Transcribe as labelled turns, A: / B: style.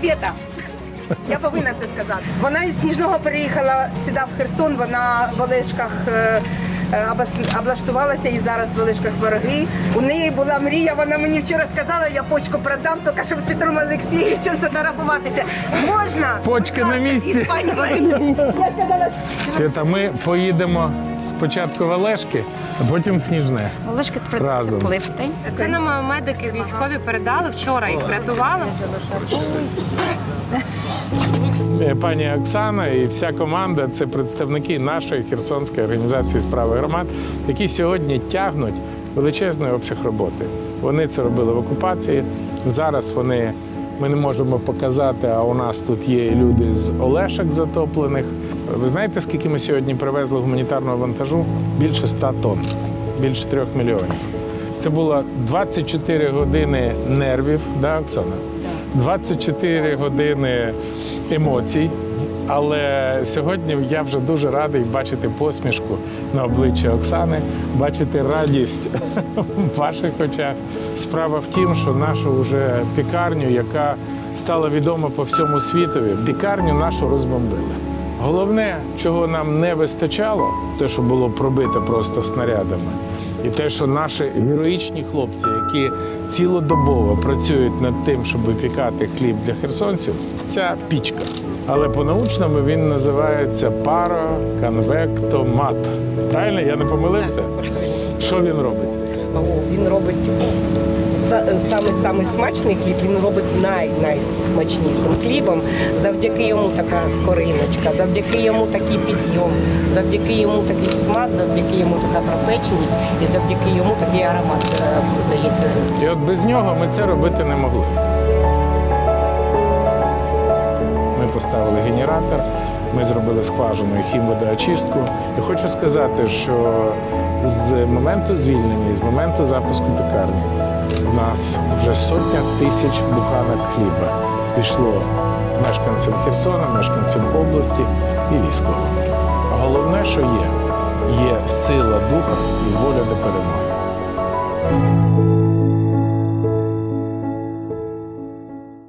A: Света. Я повинна це сказати. Вона із Сніжного переїхала сюди в Херсон. Вона в Олешках е, облаштувалася і зараз в Олешках вороги. У неї була мрія. Вона мені вчора сказала, я почку продам, тільки щоб з Петром Олексійовичем сфотографуватися. Можна?
B: Почки на місці.
A: Із пані Мариною.
B: Свята, ми поїдемо спочатку в Олешки, а потім в Сніжне.
C: Олешки
B: Разом.
C: пливти. Це нам медики військові передали вчора. Їх врятували.
B: Е, Пані Оксана і вся команда це представники нашої Херсонської організації справи громад, які сьогодні тягнуть величезний обсяг роботи. Вони це робили в окупації. Зараз вони ми не можемо показати, а у нас тут є люди з Олешок затоплених. Ви знаєте, скільки ми сьогодні привезли гуманітарного вантажу? Більше 100 тонн, більше 3 мільйонів. Це було 24 години нервів, да, Оксана? 24 години емоцій. Але сьогодні я вже дуже радий бачити посмішку на обличчі Оксани, бачити радість в ваших очах. Справа в тім, що нашу вже пікарню, яка стала відома по всьому світові, пікарню нашу розбомбили. Головне, чого нам не вистачало, те, що було пробите просто снарядами, і те, що наші героїчні хлопці, які цілодобово працюють над тим, щоб випікати хліб для херсонців, ця пічка. Але по-научному він називається пароконвектомат. Правильно, я не помилився? Що він робить?
D: О, Він робить саме саме смачний хліб, він робить най найсмачнішим хлібом. Завдяки йому така скориночка, завдяки йому такий підйом, завдяки йому такий смак, завдяки йому така пропеченість і завдяки йому такий аромат е, дається.
B: І от без нього ми це робити не могли. Поставили генератор, ми зробили скважину і хімводоочистку. І хочу сказати, що з моменту звільнення і з моменту запуску пекарні у нас вже сотня тисяч буханок хліба пішло мешканцям Херсона, мешканцям області і військовим. Головне, що є, є сила духа і воля до перемоги.